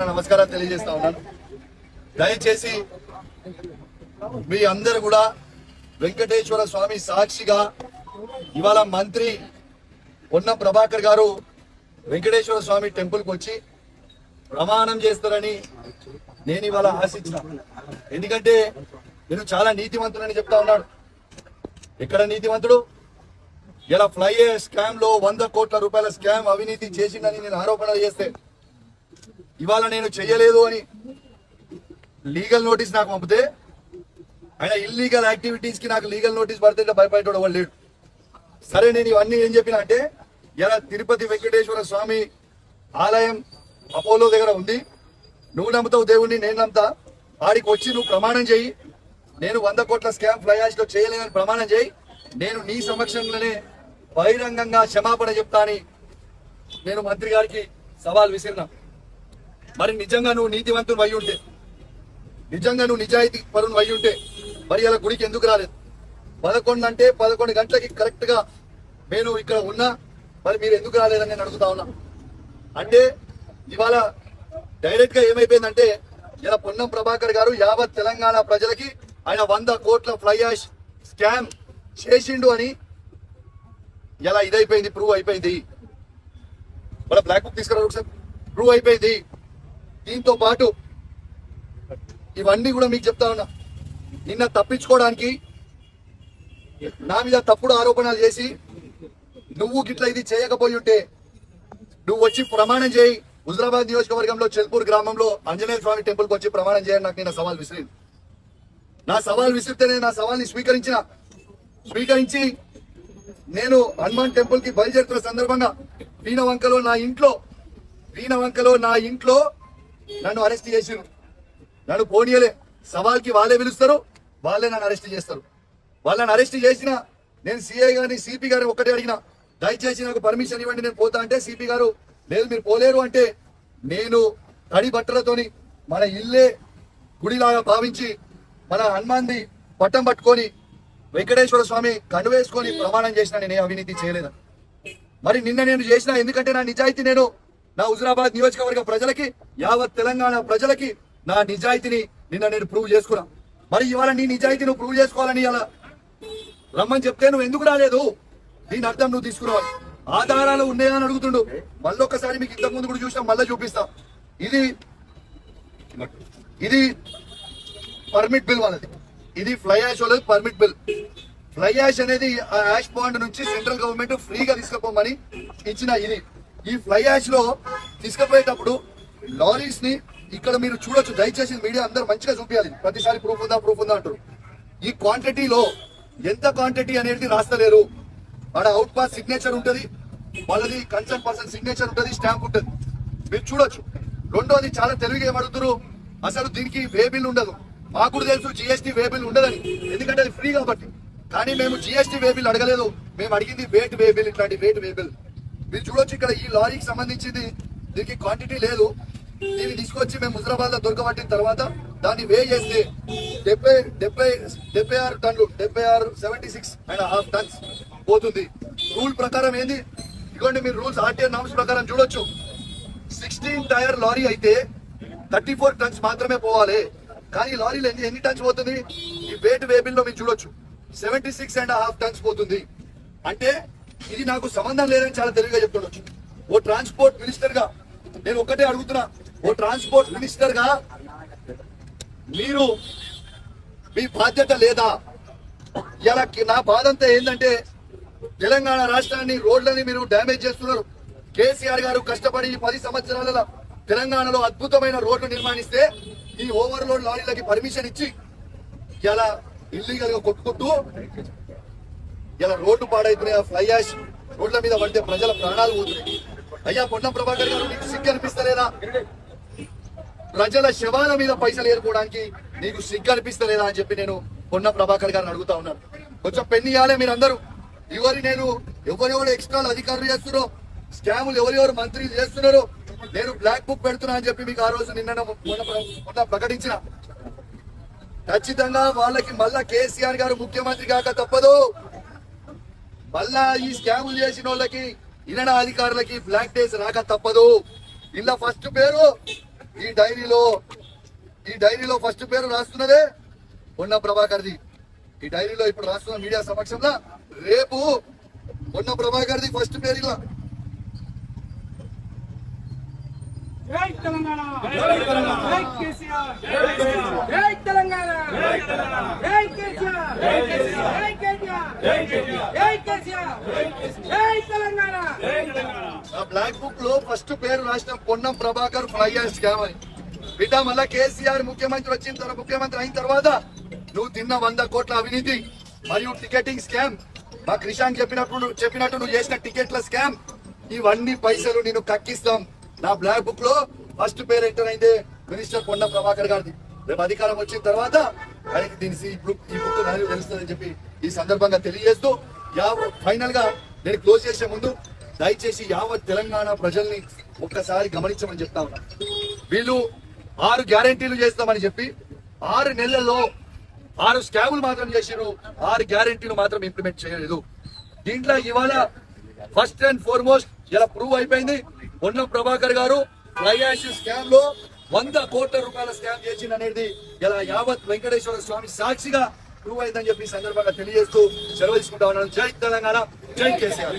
నమస్కారాలు తెలియజేస్తా ఉన్నాను. దయచేసి మీ అందరు కూడా వెంకటేశ్వర స్వామి సాక్షిగా ఇవాళ మంత్రి పొన్న ప్రభాకర్ గారు వెంకటేశ్వర స్వామి టెంపుల్కి వచ్చి ప్రమాణం చేస్తారని నేను ఇవాళ ఆశించిన. ఎందుకంటే నేను చాలా నీతివంతుడని చెప్తా ఉన్నాడు ఎక్కడ నీతివంతుడు ఇలా ఫ్లై స్కామ్లో వంద కోట్ల రూపాయల స్కామ్ అవినీతి చేసిందని నేను ఆరోపణ చేస్తే ఇవాళ నేను చెయ్యలేదు అని లీగల్ నోటీస్ నాకు పంపితే ఆయన ఇల్లీగల్ యాక్టివిటీస్కి నాకు లీగల్ నోటీస్ పడితే భయపడేటోడు వాళ్ళు లేడు. సరే నేను ఇవన్నీ ఏం చెప్పిన అంటే ఇలా తిరుపతి వెంకటేశ్వర స్వామి ఆలయం అపోలో దగ్గర ఉంది. నువ్వు నమ్ముతావు దేవుణ్ణి నేను నమ్ముతా. ఆడికి వచ్చి నువ్వు ప్రమాణం చేయి. నేను వంద కోట్ల స్కామ్ ఫ్లైయాష్లో చేయలేదని ప్రమాణం చేయి. నేను నీ సమక్షంలోనే బహిరంగంగా క్షమాపణ చెప్తా అని నేను మంత్రి గారికి సవాల్ విసిరినా. మరి నిజంగా నువ్వు నీతివంతుని వై ఉంటే నిజంగా నువ్వు నిజాయితీ పరుని వై ఉంటే మరి అలా గుడికి ఎందుకు రాలేదు? పదకొండు అంటే పదకొండు గంటలకి కరెక్ట్గా నేను ఇక్కడ ఉన్నా మరి మీరు ఎందుకు రాలేదని నేను అడుగుతా ఉన్నా. అంటే ఇవాళ డైరెక్ట్గా ఏమైపోయిందంటే ఇలా పొన్నం ప్రభాకర్ గారు యావత్ తెలంగాణ ప్రజలకి ఆయన వంద కోట్ల ఫ్లై యాష్ స్కామ్ చేసిండు అని ఇలా ఇదైపోయింది ప్రూవ్ అయిపోయింది. వాళ్ళ బ్లాక్ బుక్ తీసుకురా ఒకసారి ప్రూవ్ అయిపోయింది. దీంతో పాటు ఇవన్నీ కూడా మీకు చెప్తా ఉన్నా. నిన్న తప్పించుకోవడానికి నా మీద తప్పుడు ఆరోపణలు చేసి నువ్వు గిట్ల ఇది చేయకపోయి ఉంటే నువ్వు వచ్చి ప్రమాణం చేయి. హుజరాబాద్ నియోజకవర్గంలో చెల్పూర్ గ్రామంలో ఆంజనేయ స్వామి టెంపుల్కి వచ్చి ప్రమాణం చేయని నాకు నేను సవాల్ విసిరింది. నా సవాల్ విసిరితేనే నా సవాల్ని స్వీకరించిన స్వీకరించి నేను హనుమాన్ టెంపుల్కి బయలుదేరుతున్న సందర్భంగా వీణవంకలో నా ఇంట్లో వీణవంకలో నా ఇంట్లో నన్ను అరెస్ట్ చేసిరు నన్ను పోనీయలే. సవాల్కి వాళ్ళే పిలుస్తారు వాళ్ళే నన్ను అరెస్ట్ చేస్తారు. వాళ్ళని అరెస్ట్ చేసిన నేను సిఐ గారిని సిపి గారిని ఒక్కటే అడిగిన దయచేసి నాకు పర్మిషన్ ఇవ్వండి నేను పోతా. అంటే సిపి గారు లేదు మీరు పోలేరు. అంటే నేను తడి బట్టలతోని మన ఇల్లే గుడిలాగా భావించి మన హనుమాన్ది పట్టం పట్టుకొని వెంకటేశ్వర స్వామి కండు వేసుకొని ప్రమాణం చేసిన నేను అవినీతి చేయలేదు. మరి నిన్న నేను చేసిన ఎందుకంటే నా నిజాయితీ నేను నా హుజురాబాద్ నియోజకవర్గ ప్రజలకి యావత్ తెలంగాణ ప్రజలకి నా నిజాయితీని నిన్న నేను ప్రూవ్ చేసుకున్నా. మరి ఇవాళ నీ నిజాయితీ నువ్వు ప్రూవ్ చేసుకోవాలని అలా రమ్మని చెప్తే నువ్వు ఎందుకు రాలేదు? దీని అర్థం నువ్వు తీసుకురావాలి. ఆధారాలు ఉన్నాయా అని అడుగుతుండు. మళ్ళీ ఒక్కసారి మీకు ఇంతకు ముందు కూడా చూసినా మళ్ళీ చూపిస్తా. ఇది ఇది పర్మిట్ బిల్ వాళ్ళది. ఇది ఫ్లై యాష్ వాళ్ళది పర్మిట్ బిల్ ఫ్లై యాష్ అనేది ఆ యాష్ బాండ్ నుంచి సెంట్రల్ గవర్నమెంట్ ఫ్రీగా తీసుకుపోమని ఇచ్చిన ఇది. ఈ ఫ్లై యాష్లో తీసుకుపోయేటప్పుడు లారీస్ని ఇక్కడ మీరు చూడొచ్చు. దయచేసి మీడియా అందరూ మంచిగా చూపించాలి ప్రతిసారి ప్రూఫ్ ఉందా ప్రూఫ్ ఉందా అంటారు. ఈ క్వాంటిటీలో ఎంత క్వాంటిటీ అనేది రాస్తలేరు. ఆడ అవుట్ పాస్ సిగ్నేచర్ ఉంటుంది. వాళ్ళది కన్సర్న్ పర్సన్ సిగ్నేచర్ ఉంటుంది స్టాంప్ ఉంటుంది. మీరు చూడొచ్చు. రెండోది చాలా తెలివిగా ఏమడుగుతారు అసలు దీనికి వే బిల్ ఉండదు. మాకు కూడా తెలుసు జిఎస్టీ వే బిల్ ఉండదని. ఎందుకంటే అది ఫ్రీ కాబట్టి. కానీ మేము జిఎస్టీ వే బిల్ అడగలేదు. మేము అడిగింది వెయిట్ వే బిల్ ఇట్లాంటి వెయిట్ వే బిల్. మీరు చూడొచ్చు ఇక్కడ ఈ లారీకి సంబంధించింది. దీనికి క్వాంటిటీ లేదు. దీన్ని తీసుకొచ్చి మేము హుజరాబాద్లో దొరకబట్టిన తర్వాత దాన్ని వే చేస్తే డెబ్బై డెబ్బై డెబ్బై ఆరు టన్లు డెబ్బై ఆరు seventy six and half tons పోతుంది. రూల్ ప్రకారం ఏంది? ఇదిగోండి మీరు రూల్స్ ఆర్టీఆర్ నామ్స్ ప్రకారం చూడొచ్చు. సిక్స్టీన్ టైర్ లారీ అయితే థర్టీ ఫోర్ టన్స్ మాత్రమే పోవాలి. కానీ లారీలు ఎన్ని ఎన్ని టన్స్ పోతుంది? ఈ వెయిట్ వేబిల్లో మీరు చూడొచ్చు. Seventy six and half tons పోతుంది. అంటే ఇది నాకు సంబంధం లేదని చాలా తెలివిగా చెప్తుండొచ్చు. ఓ ట్రాన్స్పోర్ట్ మినిస్టర్గా నేను ఒక్కటే అడుగుతున్నా. ఓ ట్రాన్స్పోర్ట్ మినిస్టర్గా మీరు మీ బాధ్యత లేదా? ఇలా నా బాధ అంతా ఏంటంటే తెలంగాణ రాష్ట్రాన్ని రోడ్లని మీరు డ్యామేజ్ చేస్తున్నారు. కేసీఆర్ గారు కష్టపడి పది సంవత్సరాలలో తెలంగాణలో అద్భుతమైన రోడ్లు నిర్మాణిస్తే ఈ ఓవర్లోడ్ లారీలకి పర్మిషన్ ఇచ్చి ఇలా ఇల్లీగల్గా కొట్టుకుంటూ ఇలా రోడ్డు పాడైతున్నాయి ఫ్లై యాష్ రోడ్ల మీద పడితే ప్రజల ప్రాణాలు పోతున్నాయి అయ్యా పొన్నం ప్రభాకర్ గారు మీకు సిగ్గు అనిపిస్తలేదా? ప్రజల శవాల మీద పైసలు ఏరుకోవడానికి నీకు సిగ్గు అనిపిస్తలేదా అని చెప్పి నేను పొన్న ప్రభాకర్ గారిని అడుగుతా ఉన్నాను. కొంచెం పెన్ను ఇవ్వాలి మీరు అందరూ ఎవరి నేను ఎవరెవరు ఎక్స్ట్రా అధికారులు చేస్తున్నారో స్కాములు ఎవరెవరు మంత్రి చేస్తున్నారో నేను బ్లాక్ బుక్ పెడుతున్నా అని చెప్పి మీకు ఆ రోజు నిన్న మొన్న ప్రకటించిన. ఖచ్చితంగా వాళ్ళకి మళ్ళా కేసీఆర్ గారు ముఖ్యమంత్రి కాక తప్పదు. మళ్ళా ఈ స్కాములు చేసిన వాళ్ళకి ఇరణ అధికారులకి బ్లాక్ డేస్ రాక తప్పదు. ఇలా ఫస్ట్ పేరు ఈ డైరీలో ఈ డైరీలో ఫస్ట్ పేరు రాస్తున్నదే పొన్న ప్రభాకర్ది. ఈ డైరీలో ఇప్పుడు రాస్తున్న మీడియా సమక్షంలో రేపు పొన్న ప్రభాకర్ది ఫస్ట్ పేరు ఇలా. జై తెలంగాణ! జై కేసీఆర్! జై తెలంగాణ! జై కేసీఆర్! జై ఆ బ్లాక్ బుక్లో ఫస్ట్ పేరు రాసిన పొన్నం ప్రభాకర్ ఫ్లై స్కామ్ అని. బిడ్డ మళ్ళా కేసీఆర్ ముఖ్యమంత్రి వచ్చిన తర్వాత ముఖ్యమంత్రి అయిన తర్వాత నువ్వు తిన్న వంద కోట్ల అవినీతి మరియు టికెటింగ్ స్కామ్ మా క్రిషాంక్ చెప్పినప్పుడు చెప్పినట్టు నువ్వు చేసిన టికెట్ల స్కామ్ ఇవన్నీ పైసలు నేను కక్కిస్తాం. నా బ్లాక్ బుక్లో ఫస్ట్ పేరు ఎంటర్ అయిందే మినిస్టర్ పొన్నం ప్రభాకర్ గారిది. రేపు అధికారం వచ్చిన తర్వాత ఆయనకి దీని ఈ బుక్ ఈ బుక్ వాల్యూ తెలుస్తుందని చెప్పి ఈ సందర్భంగా తెలియజేస్తూ యావ ఫైనల్గా నేను క్లోజ్ చేసే ముందు దయచేసి యావత్ తెలంగాణ ప్రజల్ని ఒక్కసారి గమనించమని చెప్తా ఉన్నా. వీళ్ళు ఆరు గ్యారెంటీలు చేస్తామని చెప్పి ఆరు నెలల్లో ఆరు స్కాములు మాత్రం చేసిరు ఆరు గ్యారెంటీలు మాత్రం ఇంప్లిమెంట్ చేయలేదు. దీంట్లో ఇవాళ ఫస్ట్ అండ్ ఫార్మోస్ట్ ఇలా ప్రూవ్ అయిపోయింది. పొన్న ప్రభాకర్ గారు ఫ్లైయాష్ స్కామ్లో వంద కోట్ల రూపాయల స్కామ్ చేసింది అనేది ఇలా యావత్ వెంకటేశ్వర స్వామి సాక్షిగా ప్రూవ్ అయిందని చెప్పి సందర్భంగా తెలియజేస్తూ సెలవు తీసుకుంటా ఉన్నాను. జై తెలంగాణ. జై కేసీఆర్.